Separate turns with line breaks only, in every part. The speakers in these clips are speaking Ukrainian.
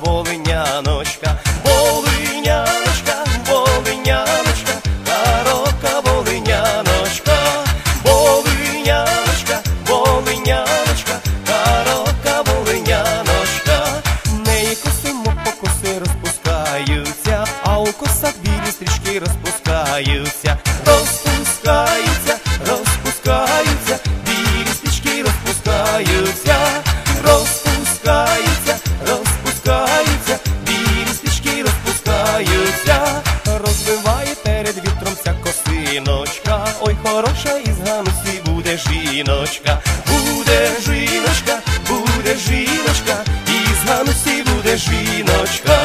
волиняночка, волиняночка, волиняночка, Карока волиняночка, волиняночка, волиняночка, Карока волиняночка, неї коси, покоси розпускаються, а у коса білі стрічки розпускаються, розпускаються. жіночка, ой, хороша із гамсі буде жіночка, буде жіночка, буде жіночка, із гамсі буде жіночка,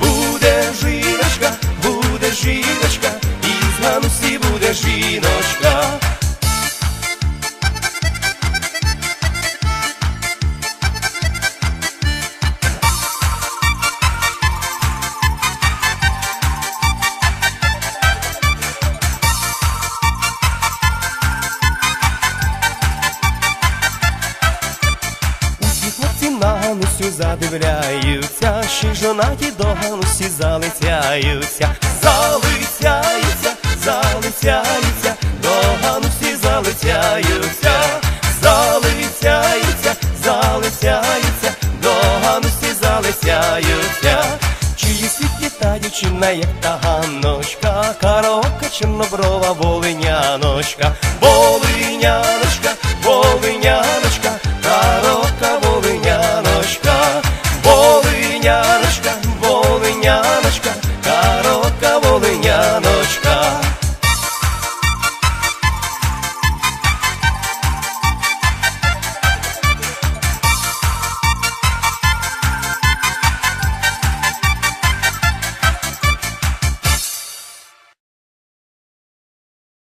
буде жіночка, буде жіночка, із гамсі буде жіночка. Ганусю задивляються, ще жонаті до Ганусі залицяються, залицяються, залицяються, до Ганусі залицяються, залицяються, залицяються, до Ганусі залицяються. Чиї світлі та дівчина, як та ганночка, караока чорноброва волиняночка, волиняночка, волиняночка, волиняночка, волиняночка, караока волиняночка.